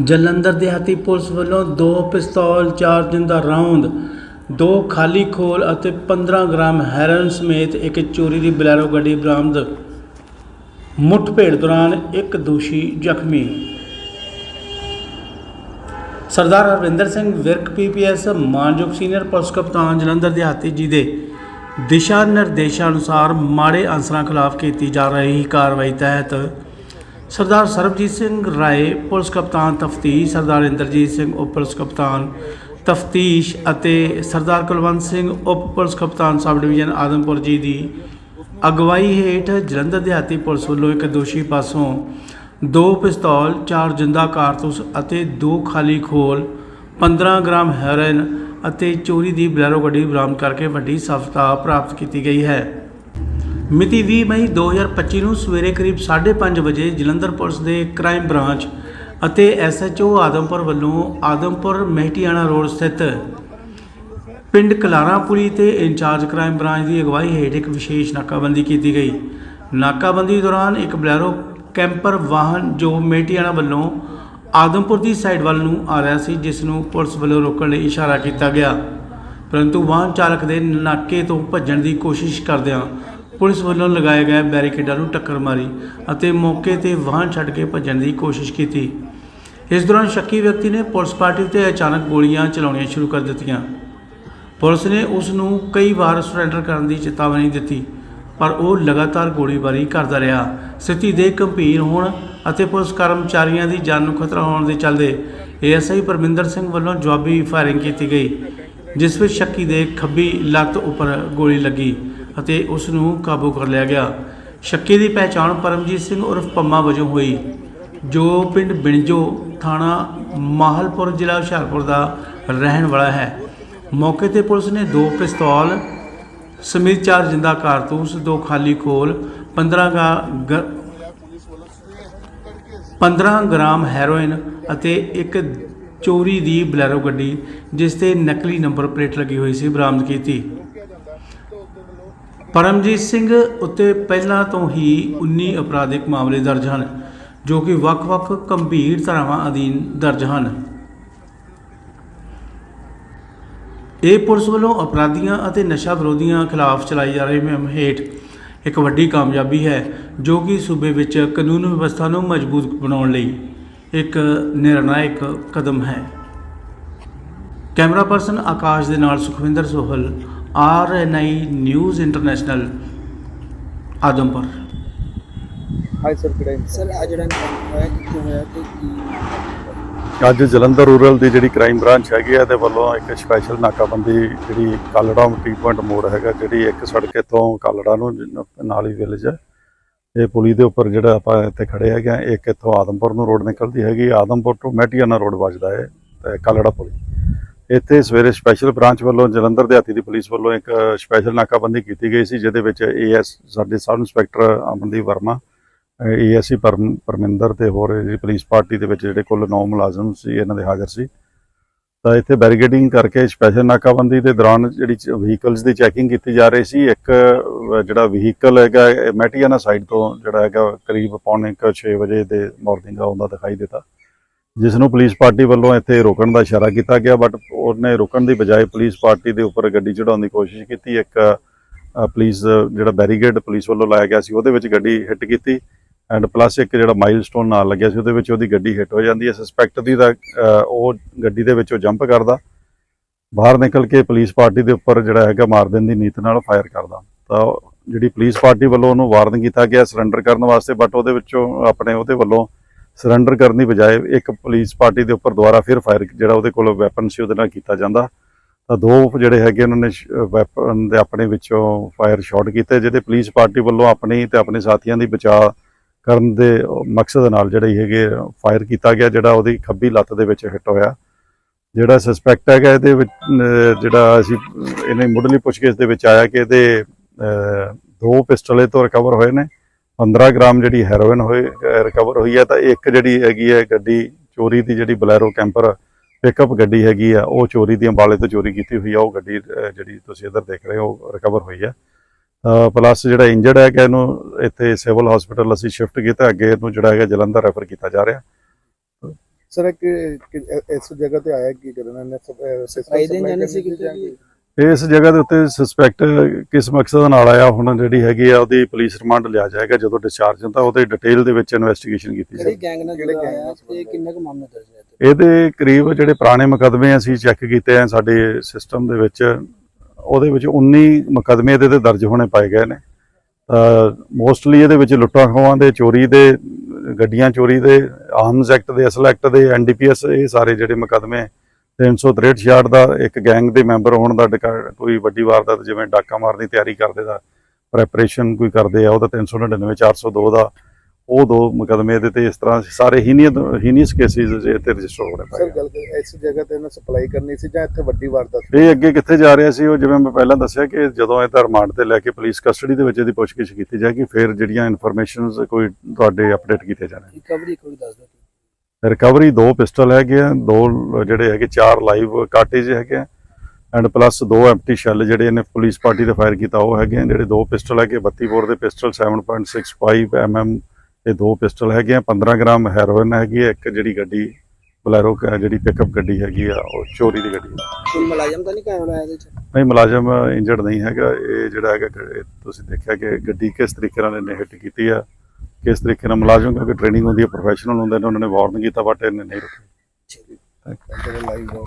ਜਲੰਧਰ ਦਿਹਾਤੀ ਪੁਲਿਸ ਵੱਲੋਂ ਦੋ ਪਿਸਤੌਲ, ਚਾਰ ਦਾ ਰਾਉਂਡ, ਦੋ ਖਾਲੀ ਖੋਲ ਅਤੇ 15 ਗ੍ਰਾਮ ਹੈਰੋਇਨ ਸਮੇਤ ਇੱਕ ਚੋਰੀ ਦੀ ਬਲੈਰੋ ਗੱਡੀ ਬਰਾਮਦ। ਮੁੱਠਭੇੜ ਦੌਰਾਨ ਇੱਕ ਦੋਸ਼ੀ ਜ਼ਖਮੀ। ਸਰਦਾਰ ਹਰਵਿੰਦਰ ਸਿੰਘ ਵਿਰਕ ਪੀਪੀਐਸ ਮਾਨਯੋਗ ਸੀਨੀਅਰ ਪੁਲਿਸ ਕਪਤਾਨ ਜਲੰਧਰ ਦਿਹਾਤੀ ਜੀ ਦੇ ਦਿਸ਼ਾ ਨਿਰਦੇਸ਼ਾਂ ਅਨੁਸਾਰ ਮਾੜੇ ਅਨਸਰਾਂ ਖਿਲਾਫ ਕੀਤੀ ਜਾ ਰਹੀ ਕਾਰਵਾਈ ਤਹਿਤ ਸਰਦਾਰ ਸਰਬਜੀਤ ਸਿੰਘ ਰਾਏ, ਪੁਲਿਸ ਕਪਤਾਨ ਤਫਤੀਸ਼, ਸਰਦਾਰ ਇੰਦਰਜੀਤ ਸਿੰਘ ਉਪ ਪੁਲਿਸ ਕਪਤਾਨ ਤਫਤੀਸ਼ ਅਤੇ ਸਰਦਾਰ ਕੁਲਵੰਤ ਸਿੰਘ ਉਪ ਪੁਲਿਸ ਕਪਤਾਨ ਸਬ ਡਿਵੀਜ਼ਨ ਆਦਮਪੁਰ ਜੀ ਦੀ ਅਗਵਾਈ ਹੇਠ ਜਲੰਧਰ ਦਿਹਾਤੀ ਪੁਲਿਸ ਵੱਲੋਂ ਇੱਕ ਦੋਸ਼ੀ ਪਾਸੋਂ ਦੋ ਪਿਸਤੌਲ, ਚਾਰ ਜਿੰਦਾ ਕਾਰਤੂਸ ਅਤੇ ਦੋ ਖਾਲੀ ਖੋਲ 15 ਗ੍ਰਾਮ ਹੈਰੋਇਨ ਅਤੇ ਚੋਰੀ ਦੀ ਬਲੈਰੋ ਗੱਡੀ ਬਰਾਮਦ ਕਰਕੇ ਵੱਡੀ ਸਫਲਤਾ ਪ੍ਰਾਪਤ ਕੀਤੀ ਗਈ ਹੈ। ਮਿਤੀ 20 ਮਈ 2025 ਨੂੰ ਸਵੇਰੇ ਕਰੀਬ 5:30 ਵਜੇ ਜਲੰਧਰ ਪੁਲਿਸ ਦੇ ਕ੍ਰਾਈਮ ਬ੍ਰਾਂਚ ਅਤੇ ਐਸਐਚਓ ਆਦਮਪੁਰ ਵੱਲੋਂ ਆਦਮਪੁਰ ਮਹਿਟੀਆਣਾ ਰੋਡ ਸਥਿਤ ਪਿੰਡ ਕਲਾਰਾਪੁਰੀ ਤੇ ਇੰਚਾਰਜ ਕ੍ਰਾਈਮ ਬ੍ਰਾਂਚ ਦੀ ਅਗਵਾਈ ਹੇਠ ਇੱਕ ਵਿਸ਼ੇਸ਼ ਨਾਕਾਬੰਦੀ ਕੀਤੀ ਗਈ। ਨਾਕਾਬੰਦੀ ਦੌਰਾਨ ਇੱਕ ਬਲੈਰੋ ਕੈਂਪਰ ਵਾਹਨ ਜੋ ਮਹਿਟੀਆਣਾ ਵੱਲੋਂ ਆਦਮਪੁਰ ਦੀ ਸਾਈਡ ਵੱਲ ਨੂੰ ਆ ਰਿਹਾ ਸੀ, ਜਿਸ ਨੂੰ ਪੁਲਿਸ ਵੱਲੋਂ ਰੋਕਣ ਲਈ ਇਸ਼ਾਰਾ ਕੀਤਾ ਗਿਆ। ਪਰੰਤੂ ਵਾਹਨ ਚਾਲਕ ਦੇ ਨਾਕੇ ਤੋਂ ਭੱਜਣ ਦੀ ਕੋਸ਼ਿਸ਼ ਕਰਦਿਆਂ ਪੁਲਿਸ ਵੱਲੋਂ ਲਗਾਏ ਗਏ ਬੈਰੀਕੇਡਾਂ ਨੂੰ ਟੱਕਰ ਮਾਰੀ ਅਤੇ ਮੌਕੇ ਤੇ ਵਾਹਨ ਛੱਡ ਕੇ ਭੱਜਣ ਦੀ ਕੋਸ਼ਿਸ਼ ਕੀਤੀ। ਇਸ ਦੌਰਾਨ ਸ਼ੱਕੀ ਵਿਅਕਤੀ ਨੇ ਪੁਲਿਸ ਪਾਰਟੀ 'ਤੇ ਅਚਾਨਕ ਗੋਲੀਆਂ ਚਲਾਉਣੀਆਂ ਸ਼ੁਰੂ ਕਰ ਦਿੱਤੀਆਂ। ਪੁਲਿਸ ਨੇ ਉਸ ਨੂੰ ਕਈ ਵਾਰ ਸਰੈਂਡਰ ਕਰਨ ਦੀ ਚੇਤਾਵਨੀ ਦਿੱਤੀ, ਪਰ ਉਹ ਲਗਾਤਾਰ ਗੋਲੀਬਾਰੀ ਕਰਦਾ ਰਿਹਾ। ਸਥਿਤੀ ਦੇ ਗੰਭੀਰ ਹੋਣ ਅਤੇ ਪੁਲਿਸ ਕਰਮਚਾਰੀਆਂ ਦੀ ਜਾਨ ਨੂੰ ਖਤਰਾ ਹੋਣ ਦੇ ਚੱਲਦੇ ਏਐਸਆਈ ਪਰਮਿੰਦਰ ਸਿੰਘ ਵੱਲੋਂ ਜਵਾਬੀ ਫਾਇਰਿੰਗ ਕੀਤੀ ਗਈ, ਜਿਸ ਵਿੱਚ ਸ਼ੱਕੀ ਦੇ ਖੱਬੀ ਲੱਤ ਉੱਪਰ ਗੋਲੀ ਲੱਗੀ। ਅਤੇ ਉਸ ਨੂੰ ਕਾਬੂ ਕਰ ਲਿਆ ਗਿਆ। ਸ਼ੱਕੀ ਦੀ ਪਹਿਚਾਣ ਪਰਮਜੀਤ ਸਿੰਘ ਉਰਫ ਪੰਮਾ ਵਜੋਂ ਹੋਈ, ਜੋ ਪਿੰਡ ਬਿਣਜੋ ਥਾਣਾ ਮਾਹਲਪੁਰ ਜ਼ਿਲ੍ਹਾ ਹੁਸ਼ਿਆਰਪੁਰ ਦਾ ਰਹਿਣ ਵਾਲਾ ਹੈ। ਮੌਕੇ ਤੇ ਪੁਲਿਸ ਨੇ ਦੋ ਪਿਸਤੌਲ ਸਮੇਤ ਚਾਰ ਜਿੰਦਾ ਕਾਰਤੂਸ, ਦੋ ਖਾਲੀ ਖੋਲ 15 ਗਾ ਗ- 15 ਗ੍ਰਾਮ ਹੈਰੋਇਨ ਅਤੇ ਇੱਕ ਚੋਰੀ ਦੀ ਬਲੈਰੋ ਗੱਡੀ, ਜਿਸ ਤੇ ਨਕਲੀ ਨੰਬਰ ਪਲੇਟ ਲੱਗੀ ਹੋਈ ਸੀ ਬਰਾਮਦ ਕੀਤੀ। ਪਰਮਜੀਤ ਸਿੰਘ ਉੱਤੇ ਪਹਿਲਾਂ ਤੋਂ ਹੀ 19 ਅਪਰਾਧਿਕ ਮਾਮਲੇ ਦਰਜ ਹਨ, ਜੋ ਕਿ ਵੱਖ-ਵੱਖ ਗੰਭੀਰ ਧਾਰਾਵਾਂ ਅਧੀਨ ਦਰਜ ਹਨ। ਇਹ ਪੁਲਿਸ ਵੱਲੋਂ ਅਪਰਾਧੀਆਂ ਅਤੇ ਨਸ਼ਾ ਵਿਰੋਧੀਆਂ ਖਿਲਾਫ ਚਲਾਈ ਜਾ ਰਹੀ ਮੁਹਿੰਮ ਹੇਠ ਇੱਕ ਵੱਡੀ ਕਾਮਯਾਬੀ ਹੈ, ਜੋ ਕਿ ਸੂਬੇ ਵਿੱਚ ਕਾਨੂੰਨ ਵਿਵਸਥਾ ਨੂੰ ਮਜ਼ਬੂਤ ਬਣਾਉਣ ਲਈ ਇੱਕ ਨਿਰਣਾਇਕ ਕਦਮ ਹੈ। ਕੈਮਰਾ ਪਰਸਨ ਆਕਾਸ਼ ਦੇ ਨਾਲ Sukhwinder Sohal R N I news international Adampur hi sir ਕਿਹੜਾ ਸਰ ਆ ਜਿਹੜਾ ਇਨਕਾਊਂਟਰ ਹੋਇਆ ਕਿੱਥੋਂ ਹੋਇਆ ਤੇ ਕੀ? ਅੱਜ ਜਲੰਧਰ ਰੂਰਲ ਦੀ ਜਿਹੜੀ ਕ੍ਰਾਈਮ ਬ੍ਰਾਂਚ ਹੈਗੀ ਆ ਤੇ ਵੱਲੋਂ ਇੱਕ ਸਪੈਸ਼ਲ ਨਾਕਾਬੰਦੀ ਜਿਹੜੀ ਕਾਲੜਾ ਟੀ ਪੁਆਇੰਟ ਮੋੜ ਹੈਗਾ ਜਿਹੜੀ ਇੱਕ ਸੜਕ ਤੋਂ ਕਾਲੜਾ ਨੂੰ ਜ- ਨਾਲ ਹੀ ਵਿਲੇਜ ਹੈ ਇਹ ਪੁਲੀ ਦੇ ਉੱਪਰ ਜਿਹੜਾ ਆਪਾਂ ਇੱਥੇ ਖੜੇ ਹੈਗੇ ਆ ਇੱਕ ਇੱਥੋਂ ਆਦਮਪੁਰ ਨੂੰ ਰੋਡ ਨਿਕਲਦੀ ਹੈਗੀ ਆਦਮਪੁਰ ਤੋਂ ਮੈਟੀਆਨਾ ਰੋਡ ਵੱਜਦਾ ਹੈ ਤੇ ਕਾਲੜਾ ਪੁਲੀ। ਇੱਥੇ ਸਵੇਰੇ ਸਪੈਸ਼ਲ ਬ੍ਰਾਂਚ ਵੱਲੋਂ ਜਲੰਧਰ ਦਿਹਾਤੀ ਦੀ ਪੁਲਿਸ ਵੱਲੋਂ ਇੱਕ ਸਪੈਸ਼ਲ ਨਾਕਾਬੰਦੀ ਕੀਤੀ ਗਈ ਸੀ, ਜਿਹਦੇ ਵਿੱਚ ਏਐਸ ਸਾਡੇ sub inspector Amandeep Verma ASC Parminder ਤੇ ਹੋਰ ਜਿਹੜੀ ਪੁਲਿਸ ਪਾਰਟੀ ਦੇ ਵਿੱਚ ਜਿਹੜੇ ਕੁੱਲ 9 ਮੁਲਾਜ਼ਮ ਸੀ, ਇਹਨਾਂ ਦੇ ਹਾਜ਼ਰ ਸੀ। ਤਾਂ ਇੱਥੇ ਬੈਰੀਗੇਡਿੰਗ ਕਰਕੇ ਸਪੈਸ਼ਲ ਨਾਕਾਬੰਦੀ ਦੇ ਦੌਰਾਨ ਜਿਹੜੀ ਵਹੀਕਲਸ ਦੀ ਚੈਕਿੰਗ ਕੀਤੀ ਜਾ ਰਹੀ ਸੀ, ਇੱਕ ਜਿਹੜਾ ਵਹੀਕਲ ਹੈਗਾ, ਇਹ ਮੈਟੀਆਨਾ ਸਾਈਡ ਤੋਂ ਜਿਹੜਾ ਹੈਗਾ, ਕਰੀਬ ਪੌਣੇ 6 ਵਜੇ ਦੇ ਮਾਰਨਿੰਗ ਆਉਂਦਾ ਦਿਖਾਈ ਦਿੱਤਾ। ਜਿਸ ਨੂੰ ਪੁਲਿਸ ਪਾਰਟੀ ਵੱਲੋਂ ਇੱਥੇ ਰੋਕਣ ਦਾ ਇਸ਼ਾਰਾ ਕੀਤਾ ਗਿਆ ਬਟ ਉਹਨੇ ਰੁਕਣ ਦੀ ਬਜਾਏ ਪੁਲਿਸ ਪਾਰਟੀ ਦੇ ਉੱਪਰ ਗੱਡੀ ਚੜਾਉਣ ਦੀ ਕੋਸ਼ਿਸ਼ ਕੀਤੀ। ਇੱਕ ਪੁਲਿਸ ਜਿਹੜਾ ਬੈਰੀਗੇਡ ਪੁਲਿਸ ਵੱਲੋਂ ਲਾਇਆ ਗਿਆ ਸੀ, ਉਹਦੇ ਵਿੱਚ ਗੱਡੀ ਹਿੱਟ ਕੀਤੀ ਐਂਡ ਪਲੱਸ ਇੱਕ ਜਿਹੜਾ ਮਾਈਲਸਟੋਨ ਨਾਲ ਲੱਗਿਆ ਸੀ, ਉਹਦੇ ਵਿੱਚ ਉਹਦੀ ਗੱਡੀ ਹਿੱਟ ਹੋ ਜਾਂਦੀ ਹੈ। ਸਸਪੈਕਟ ਦੀ ਦਾ ਉਹ ਗੱਡੀ ਦੇ ਵਿੱਚ ਉਹ ਜੰਪ ਕਰਦਾ। ਬਾਹਰ ਨਿਕਲ ਕੇ ਪੁਲਿਸ ਪਾਰਟੀ ਦੇ ਉੱਪਰ ਜਿਹੜਾ ਹੈਗਾ ਮਾਰ ਦੇਣ ਦੀ ਨੀਤ ਨਾਲ ਫਾਇਰ ਕਰਦਾ। ਤਾਂ ਜਿਹੜੀ ਪੁਲਿਸ ਪਾਰਟੀ ਵੱਲੋਂ ਉਹਨੂੰ ਵਾਰਨ ਕੀਤਾ ਗਿਆ ਸਰੈਂਡਰ ਕਰਨ ਵਾਸਤੇ ਬਟ ਉਹਦੇ ਵਿੱਚੋਂ ਆਪਣੇ ਉਹਦੇ ਵੱਲੋਂ ਸਰੈਂਡਰ ਕਰਨ ਦੀ ਬਜਾਏ ਇੱਕ ਪੁਲਿਸ ਪਾਰਟੀ ਦੇ ਉੱਪਰ ਦੁਬਾਰਾ ਫਿਰ ਫਾਇਰ ਜਿਹੜਾ ਉਹਦੇ ਕੋਲ ਵੈਪਨ ਸੀ ਉਹਦੇ ਨਾਲ ਕੀਤਾ ਜਾਂਦਾ। ਤਾਂ ਦੋ ਜਿਹੜੇ ਹੈਗੇ ਉਹਨਾਂ ਨੇ ਵੈਪਨ ਦੇ ਆਪਣੇ ਵਿੱਚੋਂ ਫਾਇਰ ਸ਼ਾਟ ਕੀਤੇ ਜਿਹਦੇ ਪੁਲਿਸ ਪਾਰਟੀ ਵੱਲੋਂ ਆਪਣੀ ਤੇ ਆਪਣੇ ਸਾਥੀਆਂ ਦੀ ਬਚਾਅ ਕਰਨ ਦੇ ਮਕਸਦ ਨਾਲ ਜਿਹੜੇ ਹੈਗੇ ਫਾਇਰ ਕੀਤਾ ਗਿਆ ਜਿਹੜਾ ਉਹਦੀ ਖੱਬੀ ਲੱਤ ਦੇ ਵਿੱਚ ਹਿੱਟ ਹੋਇਆ। ਜਿਹੜਾ ਸਸਪੈਕਟ ਹੈਗਾ ਇਹਦੇ ਵਿੱਚ ਜਿਹੜਾ ਅਸੀਂ ਇਹਨੇ ਮੁੱਢਲੀ ਪੁੱਛਗਿੱਛ ਦੇ ਵਿੱਚ ਆਇਆ ਕਿ ਇਹਦੇ ਅਹ, ਦੋ ਪਿਸਟਲੇ ਤੋਂ ਰਿਕਵਰ ਹੋਏ ਨੇ। 15 ਗ੍ਰਾਮ ਜਿਹੜੀ ਹੈਰੋਇਨ ਹੋਏ ਰਿਕਵਰ ਹੋਈ ਹੈ ਤਾਂ ਇੱਕ ਜਿਹੜੀ ਹੈਗੀ ਹੈ ਗੱਡੀ ਚੋਰੀ ਦੀ ਜਿਹੜੀ ਬਲੈਰੋ ਕੈਂਪਰ ਪਿਕਅਪ ਗੱਡੀ ਹੈਗੀ ਆ ਉਹ ਚੋਰੀ ਦੀ ਅੰਬਾਲੇ ਤੋਂ ਚੋਰੀ ਕੀਤੀ ਹੋਈ ਆ ਉਹ ਗੱਡੀ ਜਿਹੜੀ ਤੁਸੀਂ ਇੱਧਰ ਦੇਖ ਰਹੇ ਹੋ ਰਿਕਵਰ ਹੋਈ ਹੈ ਪਲੱਸ ਜਿਹੜਾ ਇੰਜਰਡ ਹੈਗਾ ਇਹਨੂੰ ਇੱਥੇ ਸਿਵਲ ਹਸਪੀਟਲ ਅਸੀਂ ਸ਼ਿਫਟ ਕੀਤਾ ਅੱਗੇ ਇਹਨੂੰ ਜਿਹੜਾ ਹੈਗਾ ਜਲੰਧਰ ਰੈਫਰ ਕੀਤਾ ਜਾ ਰਿਹਾ। ਸਰ ਇੱਕ ਕਿ- ਇਸ ਜਗ੍ਹਾ ਤੇ ਆਇਆ ਕੀ ਕਰਨ ਸਿਸਟਮ ਆਏ ਦਿਨ ਜਾਣੇ ਸੀ ਕਿਤੇ? ਇਸ ਜਗ੍ਹਾ ਦੇ ਉੱਤੇ ਸਸਪੈਕਟ ਕਿਸ ਮਕਸਦ ਨਾਲ ਆਇਆ? ਹੁਣ ਜਿਹੜੀ ਹੈਗੀ ਆ ਉਹਦੀ ਪੁਲਿਸ ਰਿਮਾਂਡ ਲਿਆ ਜਾਏਗਾ ਜਦੋਂ ਡਿਸਚਾਰਜ ਹੁੰਦਾ ਉਹਦੇ ਡਿਟੇਲ ਦੇ ਵਿੱਚ ਇਨਵੈਸਟੀਗੇਸ਼ਨ ਕੀਤੀ ਜਾਏਗੀ। ਗੈਂਗ ਨਾਲ ਕਿਹੜੇ ਜੁੜਿਆ gang ਹੋਇਆ? ਨਾਲ ਤੇ ਕਿੰਨੇ ਕੁ ਮਾਮਲੇ ਦਰਜ ਹੈ ਇੱਥੇ? ਇਹਦੇ ਕਰੀਬ ਜਿਹੜੇ ਪੁਰਾਣੇ ਮੁਕਦਮੇ ਅਸੀਂ ਚੈੱਕ ਕੀਤੇ ਆ ਸਾਡੇ ਸਿਸਟਮ ਦੇ ਵਿੱਚ ਉਹਦੇ ਵਿੱਚ 19 ਮੁਕਦਮੇ ਇਹਦੇ ਤੇ ਦਰਜ ਹੋਣੇ ਪਾਏ ਗਏ ਨੇ। ਮੋਸਟਲੀ ਇਹਦੇ ਵਿੱਚ ਲੁੱਟਾਂ ਖੋਹਾਂ ਦੇ ਚੋਰੀ ਦੇ ਗੱਡੀਆਂ ਚੋਰੀ ਦੇ ਆਰਮਸ ਐਕਟ ਦੇ ਅਸਲ ਐਕਟ ਦੇ ਐਨਡੀਪੀਐਸ ਇਹ ਸਾਰੇ ਜਿਹੜੇ ਮੁਕਦਮੇ 363 66 ਦਾ ਇੱਕ ਗੈਂਗ ਦੇ ਮੈਂਬਰ ਹੋਣ ਦਾ ਡਕਾ- ਕੋਈ ਵੱਡੀ ਵਾਰਦਾਤ ਜਿਵੇਂ ਡਾਕਾ ਮਾਰਨ ਦੀ ਤਿਆਰੀ ਕਰਦੇ ਦਾ ਪ੍ਰੈਪਰੇਸ਼ਨ ਕੋਈ ਕਰਦੇ ਆ ਉਹਦਾ 399 402 ਦਾ ਉਹ ਦੋ ਮੁਕਦਮੇ ਇਹਦੇ ਤੇ ਇਸ ਤਰ੍ਹਾਂ ਸਾਰੇ ਹੀਨੀਅਸ ਹੀਨੀਅਸ ਕੇਸਿਸ ਇਹ ਤੇ ਰਜਿਸਟਰ ਹੋ ਰਹੇ ਸਰ ਗੱਲ ਕਰ- ਇਸ ਜਗ੍ਹਾ ਤੇ ਇਹਨੇ ਸਪਲਾਈ ਕਰਨੀ ਸੀ ਜਾਂ ਇੱਥੇ ਵੱਡੀ ਵਾਰਦਾਤ ਇਹ ਅੱਗੇ ਕਿੱਥੇ ਜਾ ਰਿਹਾ ਸੀ ਉਹ ਜਿਵੇਂ ਮੈਂ ਪਹਿਲਾਂ ਦੱਸਿਆ ਕਿ ਜਦੋਂ ਇਹ ਤਾਂ ਰਿਮਾਂਡ ਤੇ ਲੈ ਕੇ ਪੁਲਿਸ ਕਸਟਡੀ ਦੇ ਵਿੱਚ ਇਹਦੀ ਪੁੱਛਗਿੱਛ ਕੀਤੀ ਜਾਏਗੀ ਫਿਰ ਜਿਹੜੀਆਂ ਇਨਫੋਰਮੇਸ਼ਨਸ ਕੋਈ ਤੁਹਾਡੇ ਅਪਡੇਟ ਕੀਤੇ ਜਾਣਗੇ ਰਿਕਵਰੀ ਕੋਈ ਦੱਸ ਦਿਓ। ਰਿਕਵਰੀ ਦੋ ਪਿਸਟਲ ਹੈਗੇ ਆ ਦੋ ਜਿਹੜੇ ਹੈਗੇ ਚਾਰ ਲਾਈਵ ਕਾਟੇਜ ਹੈਗੇ ਆ ਐਂਡ ਪਲੱਸ ਦੋ ਐਮਟੀ ਸ਼ੈਲ ਜਿਹੜੇ ਇਹਨੇ ਪੁਲਿਸ ਪਾਰਟੀ ਤੇ ਫਾਇਰ ਕੀਤਾ ਉਹ ਹੈਗੇ ਆ ਜਿਹੜੇ ਦੋ ਪਿਸਟਲ ਹੈਗੇ 32 ਬੋਰ ਦੇ ਪਿਸਟਲ 7.65 ਐਮਐਮ ਇਹ ਦੋ ਪਿਸਟਲ ਹੈਗੇ ਆ 15 ਗ੍ਰਾਮ ਹੈਰੋਇਨ ਹੈਗੀ ਆ ਇੱਕ ਜਿਹੜੀ ਗੱਡੀ ਬਲੈਰੋ ਜਿਹੜੀ ਪਿਕਅਪ ਗੱਡੀ ਹੈਗੀ ਆ ਉਹ ਚੋਰੀ ਦੀ ਗੱਡੀ। ਕੋਈ ਮੁਲਾਜ਼ਮ ਤਾਂ ਨਹੀਂ ਕਾਇਮ ਹੋਇਆ ਇਹਦੇ ਚ ਨਹੀਂ ਮੁਲਾਜ਼ਮ ਇੰਜਰਡ ਨਹੀਂ ਹੈਗਾ ਇਹ ਜਿਹੜਾ ਹੈਗਾ ਤੁਸੀਂ ਦੇਖਿਆ ਕਿ ਗੱਡੀ ਕਿਸ ਤਰੀਕੇ ਨਾਲ ਇਹਨੇ ਹਿੱਟ ਕੀਤੀ ਆ ਕਿਸ ਤਰੀਕੇ ਨਾਲ ਮੁਲਾਜ਼ਮ, ਕਿਉਂਕਿ ਟ੍ਰੇਨਿੰਗ ਹੁੰਦੀ ਹੈ ਪ੍ਰੋਫੈਸ਼ਨਲ ਹੁੰਦੇ ਨੇ, ਉਹਨਾਂ ਨੇ ਵਾਰਨ ਕੀਤਾ ਬਟ ਇਹਨੇ ਨਹੀਂ ਰੁਕੀ ਲਾਈਵ